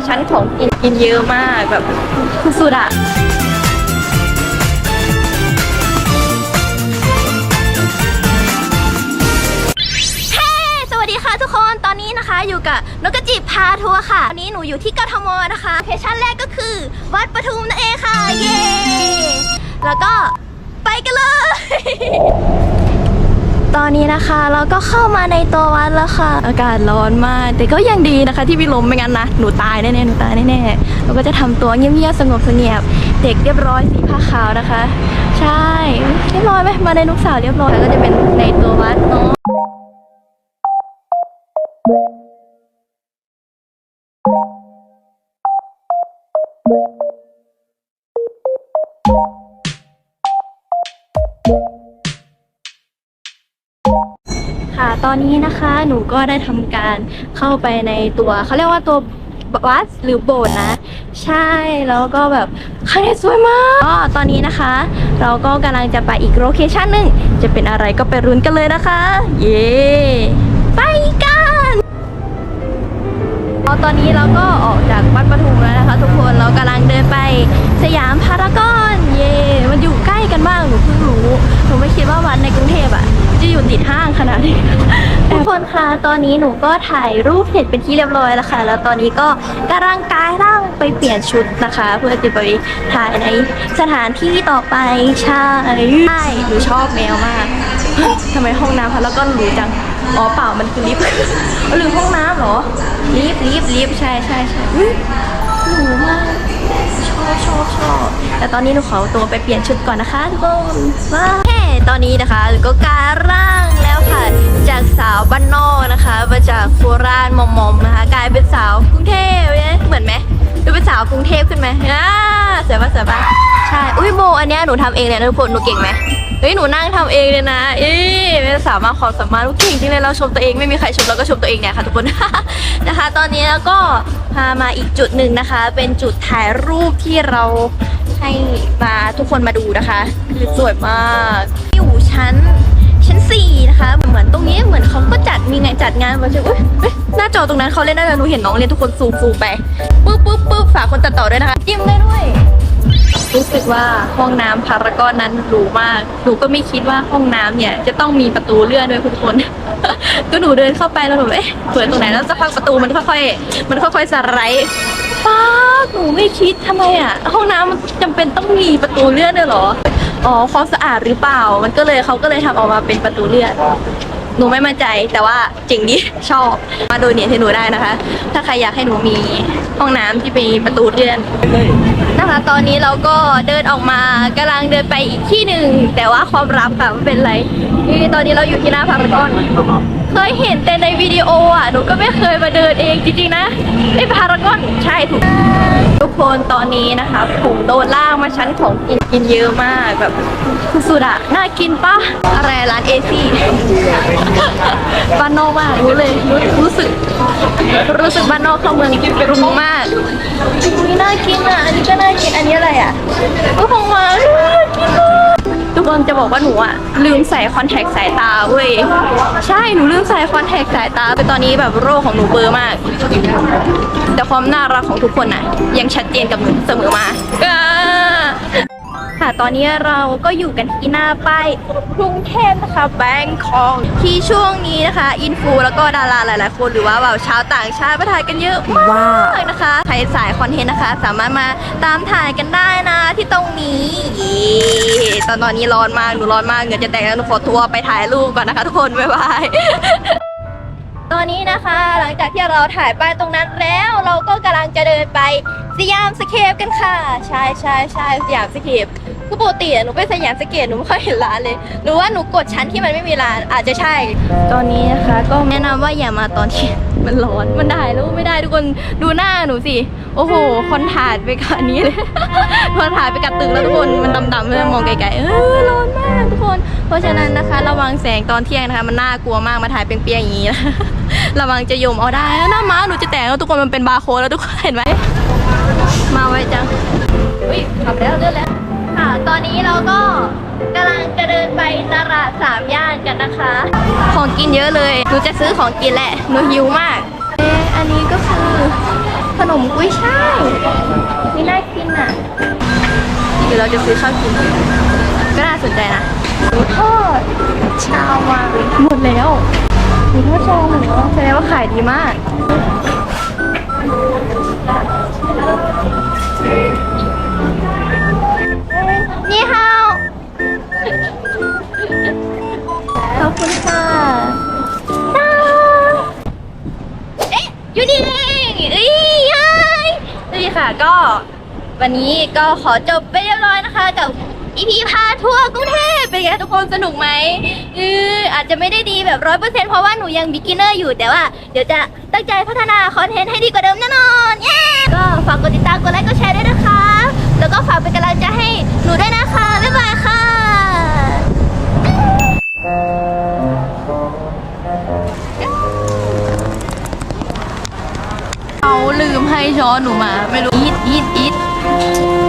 าชั้นของกินกินเยอะมากแบบสุดอะเฮ้สวัสดีค่ะทุกคนตอนนี้นะคะอยู่กับนกกระจิบพาทัวร์ค่ะวันนี้หนูอยู่ที่กทมนะคะเคชั่นแรกก็คือ วัดปทุมนั่นเองค่ะ เย้แล้วก็ไปกันเลย ตอนนี้นะคะเราก็เข้ามาในตัววัดแล้วค่ะ อากาศร้อนมาก แต่ก็ยังดีนะคะ ที่มีลมไม่งั้นนะหนูตายแน่ๆหนูตายแน่ๆเราก็จะทำตัวเงียบๆสงบเสงี่ยมเด็กเรียบร้อยสีผ้าขาวนะคะ ใช่เรียบร้อยไหมมาในลูกสาวเรียบร้อยแล้วก็จะเป็นในตัววัดเนาะ ค่ะ ตอนนี้นะคะหนูก็ได้ทำการเข้าไปในตัวเขาเรียกว่าตัววัดหรือโบสถ์นะ ใช่แล้วก็แบบข้างในสวยมากก็ตอนนี้นะคะ เราก็กำลังจะไปอีกโลเคชั่นหนึ่งจะเป็นอะไรก็ไปรุ้นกันเลยนะคะ เย้ไปกันตอนนี้เราก็ออกจากวัดปทุมแล้วนะคะ ตอนนี้หนูก็ถ่ายรูปเสร็จเป็นที่เรียบร้อยแล้วค่ะ แล้วตอนนี้ก็กำลังกายร่างไปเปลี่ยนชุดนะคะ เพื่อจะไปถ่ายในสถานที่ต่อไปใช่ใช่หนูชอบแมวมากทำไมห้องน้ำคะแล้วก็หรูจังอ๋อเปล่ามันคือลิฟต์หรือห้องน้ำเหรอลิฟต์ลิฟต์ลิฟต์ใช่ใช่ใช่หรูมากชอบชอบชอบแต่ตอนนี้หนูขอตัวไปเปลี่ยนชุดก่อนนะคะทุกคนว้าวเฮ้ตอนนี้นะคะหนูก็กายร่างแล้ว จากสาวบ้านนอกนะคะ มาจากโคราชมอมๆนะคะ กลายเป็นสาวกรุงเทพเนี่ยเหมือนไหมดูเป็นสาวกรุงเทพขึ้นไหมอ่าเสียปะเสียปะใช่อุ้ยโบอันเนี้ยหนูทำเองเลยนะทุกคนหนูเก่งไหมเฮ้ยหนูนั่งทำเองเลยนะเอ๊ะเป็นสาวมากความสามารถเก่งจริงเลยเราชมตัวเองไม่มีใครชมเราก็ชมตัวเองเนี่ยค่ะทุกคนนะคะ ตอนนี้แล้วก็พามาอีกจุดหนึ่งนะคะ เป็นจุดถ่ายรูปที่เราให้มาทุกคนมาดูนะคะ คือสวยมากอยู่ชั้น ชั้นสี่นะคะ เหมือนตรงนี้เหมือนเขาก็จัดมีไงจัดงานมาใช่าเฮ้ยหน้าจอตรงนั้นเขาเล่นได้เลยหนูเห็นน้องเล่นทุกคนซูมซูมไปปุ๊บปุ๊บปุ๊บฝากคนตัดต่อด้วยนะคะจิ้มได้ด้วยรู้สึกว่าห้องน้ำพารากอนนั้นหรูมาก หนูก็ไม่คิดว่าห้องน้ำเนี่ยจะต้องมีประตูเลื่อนด้วยคุณคน ก็หนูเดินเข้าไปแล้วหนูเอ๊ะเปิดตรงไหนแล้วสักพักประตูมันค่อยๆ มันค่อยๆสไลด์ป้าหนูไม่คิดทำไมอะ ห้องน้ำมันจำเป็นต้องมีประตูเลื่อนด้วยหรอ อ๋อความสะอาดหรือเปล่า มันก็เลยเขาก็เลยทำออกมาเป็นประตูเลื่อน หนูไม่มั่นใจแต่ว่าจริงดิชอบ มาโดเนทให้หนูได้นะคะ ถ้าใครอยากให้หนูมีห้องน้ำที่มีประตูเลื่อนนะคะ ตอนนี้เราก็เดินออกมากำลังเดินไปอีกที่หนึ่งแต่ว่าความลับค่ะไม่เป็นไร นี่ตอนนี้เราอยู่ที่หน้าพารากอน เคยเห็นแต่ในวิดีโออะ หนูก็ไม่เคยมาเดินเองจริงๆนะไอ้พารากอน ใช่ถูก ทุกคนตอนนี้นะคะผมโดนล่ากมาชั้นของกินกินเยอะมากแบบสุดๆอะน่ากินปะอะไรร้านเอซี่บ้านนอกมากรู้เลยรู้รู้สึก รู้สึกบ้านนอกเข้าเมืองกรุงมากอุ้ยน่ากินอะ อันนี้ก็น่ากิน อันนี้อะไรอะก็ของหวานน่ากินมาก ทุกคนจะบอกว่าหนูอะลืมใส่คอนแทคสายตาเว้ยใช่หนูลืมใส่คอนแทคสายตาแต่ตอนนี้แบบโรคของหนูเบลอร์มาก แต่ความน่ารักของทุกคนน่ะยังชัดเจนกับหนูเสมอมา ตอนนี้เราก็อยู่กันที่หน้าป้ายกรุงเทพนะคะแบงคอกที่ช่วงนี้นะคะ อินฟูแล้วก็ดาราหลายๆ คนหรือว่าแบบชาวต่างชาติมาถ่ายกันเยอะมากนะคะใครสายคอนเทนต์นะคะ สามารถมาตามถ่ายกันได้นะที่ตรงนี้ตอนตอนนี้ร้อนมากหนูร้อนมากเหงื่อจะแตกแล้วหนูขอทัวร์ไปถ่ายรูปก่อนนะคะทุกคนบ๊ายบายตอนนี้นะคะหลังจากที่เราถ่ายป้ายตรงนั้นแล้วเราก็กำลังจะเดินไปสยามสเคปกันค่ะ ใช่ใช่ใช่สยามสเคป คือปกติอะหนูไปสยามสเคปหนูไม่ค่อยเห็นร้านเลยหรือว่าหนูกดชั้นที่มันไม่มีร้านอาจจะใช่ ตอนนี้นะคะ ก็แนะนำว่าอย่ามาตอนที่ มันร้อน มันได้แล้วไม่ได้ทุกคนดูหน้าหนูสิ โอ้โหคอนถ่าดไปกับอันนี้เลยคอนถ่าดไปกับตึกแล้วทุกคน มันดำๆเลยมองไกลๆ เออร้อนมากทุกคน เพราะฉะนั้นนะคะ ระวังแสงตอนเที่ยงนะคะ มันน่ากลัวมาก มาถ่ายเปรียงๆอย่างนี้นะ ระวังจะยมเอาได้ หน้าม้าหนูจะแตกแล้วทุกคน มันเป็นบาร์โค้ดแล้วทุกคนเห็นไหม มาไวจัง นะคะ ของกินเยอะเลย หนูจะซื้อของกินแหละ หนูหิวมากเอ๊ะอันนี้ก็คือขนมกุ้ยช่ายนี่น่ากินอะเดี๋ยวเราจะซื้อข้าวกิน ก็น่าสนใจนะหมูทอดชาววังหมดแล้วหมูทอดชาววังเหมูแสดงว่าขายดีมาก วันนี้ก็ขอจบไปเรียบร้อยนะคะ กับอีพีพาทัวร์กรุงเทพเป็นไงทุกคนสนุกไหมเอออาจจะไม่ได้ดีแบบร้อยเปอร์เซ็นต์เพราะว่าหนูยังบิ๊กินเนอร์อยู่แต่ว่าเดี๋ยวจะตั้งใจพัฒนาคอนเทนต์ให้ดีกว่าเดิมแน่นอนเย้ก็ฝากกดติดตามกดไลค์กดแชร์ด้วยนะคะ แล้วก็ฝากเป็นกำลังใจให้หนูด้วยนะคะ บ๊ายบายค่ะเขาลืมให้ช้อนหนูมา ไม่รู้อีทอีท อีท